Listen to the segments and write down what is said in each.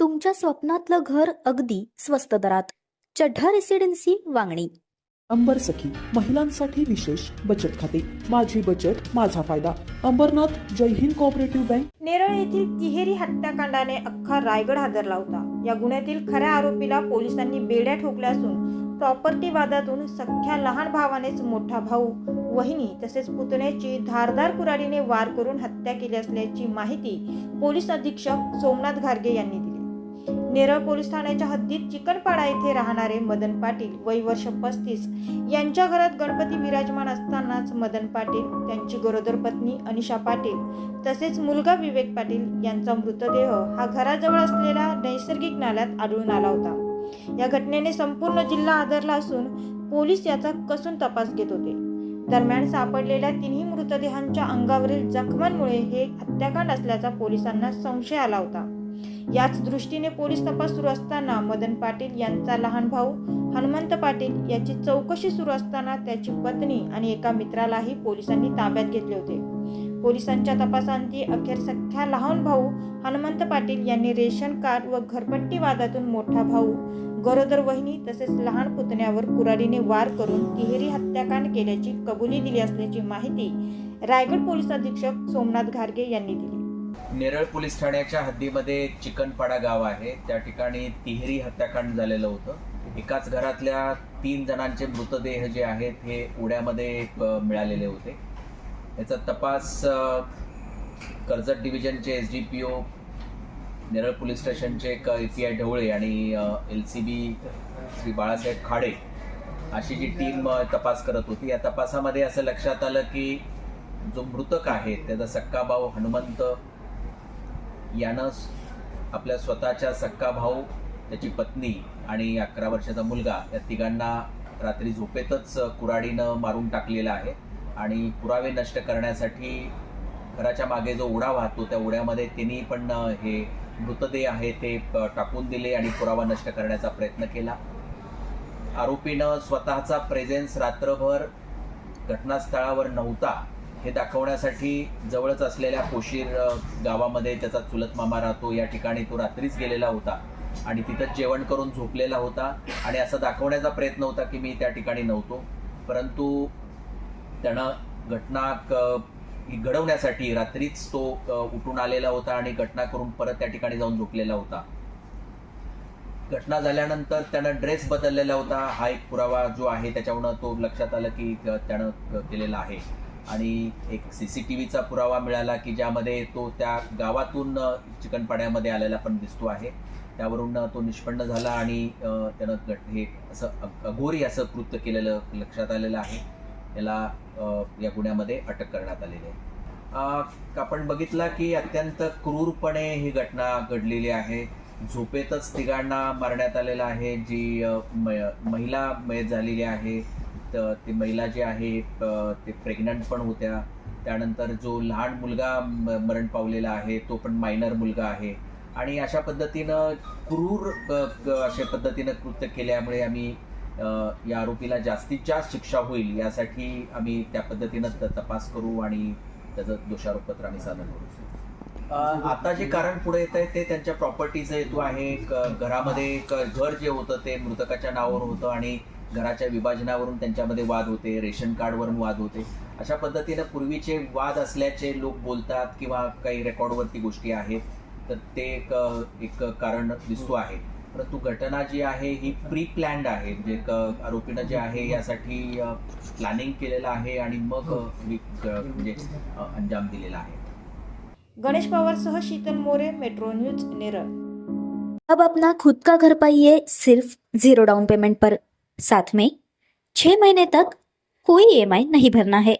तुमच्या स्वप्नातलं घर अगदी स्वस्त दरात. चढ्ढा रेसिडेन्सी वांगणी. अंबर सखी महिलांसाठी विशेष बचत खाते. माझी बचत माझा फायदा. अंबरनाथ जय हिंद कोऑपरेटिव्ह बँक नेरळ येथील तिहेरी हत्याकांडाने अख्खा रायगड हादरला होता. या गुन्ह्यातील खऱ्या आरोपीला पोलिसांनी बेड्या ठोकल्या असून प्रॉपर्टी वादातून सख्ख्या लहान भावानेच मोठा भाऊ वहिनी तसेच पुतण्याची धारदार कुराडीने वार करून हत्या केली असल्याची माहिती पोलीस अधीक्षक सोमनाथ घारगे यांनी दिली. नेरळ पोलीस ठाण्याच्या हद्दीत चिकनपाडा येथे राहणारे मदन पाटील वय वर्ष पस्तीस यांच्या घरात गणपती विराजमान असतानाच मदन पाटील त्यांची गरोदर पत्नी अनिशा पाटील तसेच मुलगा विवेक पाटील यांचा मृतदेह हा घराजवळ असलेल्या नैसर्गिक नाल्यात आढळून आला होता. या घटनेने संपूर्ण जिल्हा आदरला असून पोलीस याचा कसून तपास घेत होते. दरम्यान सापडलेल्या तिन्ही मृतदेहांच्या अंगावरील जखमांमुळे हे हत्याकांड असल्याचा पोलिसांना संशय आला होता. याच दृष्टीने पोलीस तपास सुरू असताना मदन पाटील यांचा लहान भाऊ हनुमंत पाटील याची चौकशी सुरू असताना त्याची पत्नी आणि एका मित्रालाही पोलिसांनी ताब्यात घेतले होते. पोलिसांच्या तपासांती अखेर सख्ख्या लहान भाऊ हनुमंत पाटील यांनी रेशन कार्ड व घरपट्टी वादातून मोठा भाऊ गरोदर वहिनी तसेच लहान पुतण्यावर कुराडीने वार करून तिहेरी हत्याकांड केल्याची कबुली दिली असल्याची माहिती रायगड पोलीस अधीक्षक सोमनाथ घारगे यांनी दिली. नेरळ पोलीस ठाण्याच्या हद्दीमध्ये चिकनपाडा गाव आहे. त्या ठिकाणी तिहेरी हत्याकांड झालेलं होतं. एकाच घरातल्या तीन जणांचे मृतदेह जे आहेत हे उड्यामध्ये मिळालेले होते. याचा तपास Karjat डिव्हिजनचे S D P O Neral police स्टेशनचे ए पी आय ढवळे आणि L C B Shri Balasaheb Khade अशी जी टीम तपास करत होती. या तपासामध्ये असं लक्षात आलं की जो मृतक आहे त्याचा सक्का भाऊ हनुमंत. यानं आपल्या स्वतःच्या सक्का भाऊ त्याची पत्नी आणि अकरा वर्षाचा मुलगा या तिघांना रात्री झोपेतच कुराडीनं मारून टाकलेला आहे. आणि पुरावे नष्ट करण्यासाठी घराच्या मागे जो उडा वाहतो त्या उड्यामध्ये त्यांनी पण हे मृतदेह आहे ते टाकून दिले आणि पुरावा नष्ट करण्याचा प्रयत्न केला. आरोपीनं स्वतःचा प्रेझेन्स रात्रभर घटनास्थळावर नव्हता हे दाखवण्यासाठी जवळच असलेल्या कोशीर गावामध्ये त्याचा चुलत मामा राहतो. या ठिकाणी तो रात्रीच गेलेला होता आणि तिथं जेवण करून झोपलेला होता आणि असं दाखवण्याचा प्रयत्न होता की मी त्या ठिकाणी नव्हतो. परंतु त्यानं घटना क- घडवण्यासाठी रात्रीच तो उठून आलेला होता आणि घटना करून परत त्या ठिकाणी जाऊन झोपलेला होता. घटना झाल्यानंतर त्यानं ड्रेस बदललेला होता. हा एक पुरावा जो आहे त्याच्यावरनं तो लक्षात आलं की त्यानं केलेला आहे. आणि एक सी सी टी व्हीचा पुरावा मिळाला की ज्यामध्ये तो त्या गावातून चिकनपाड्यामध्ये आलेला पण दिसतो आहे. त्यावरून तो निष्पन्न झाला आणि त्यानं घट हे असं अघोरी असं कृत्य केलेलं लक्षात आलेलं आहे. याला या गुन्ह्यामध्ये अटक करण्यात आलेली आहे. आपण बघितला की अत्यंत क्रूरपणे ही घटना घडलेली आहे. झोपेतच तिघांना मारण्यात आलेलं आहे. जी म- महिला मयत झालेली आहे तर ती महिला जी आहे ते प्रेग्नंट पण होत्या. त्यानंतर जो लहान मुलगा म- मरण पावलेला आहे तो पण मायनर मुलगा आहे. आणि अशा पद्धतीनं क्रूर अशा पद्धतीनं कृत्य केल्यामुळे आम्ही या आरोपीला जास्तीत जास्त शिक्षा होईल यासाठी आम्ही त्या पद्धतीनं तपास करू आणि त्याचं दोषारोपपत्र आम्ही सादर करू. आता जे कारण पुढे येत आहे ते त्यांच्या प्रॉपर्टीचा हेतू आहे. क- घरामध्ये घर जे होतं ते मृतकाच्या नावावर होतं आणि घराच्या विभाजनावरून त्यांच्यामध्ये वाद होते रेशन कार्डवरून वाद होते. अशा पद्धतीनं पूर्वीचे वाद असल्याचे लोक बोलतात किंवा काही रेकॉर्डवरती गोष्टी आहेत तर ते एक एक कारण दिसतो आहे. परंतु घटना जी आहे ही प्री प्लॅन्ड आहे. म्हणजे आरोपीनं जे आहे यासाठी प्लॅनिंग केलेलं आहे आणि मग म्हणजे अंजाम दिलेला आहे. गणेश पवारसह शीतल मोरे मेट्रो न्यूज नेरळ. अब अपना खुद का घर पाइए सिर्फ जीरो डाउन पेमेंट पर। साथ में छह महीने तक कोई ईएमआई नहीं भरना है।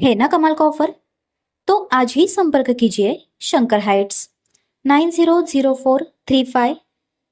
है ना कमाल का ऑफर तो आज ही संपर्क कीजिए Shankar heights. Nine zero zero four three five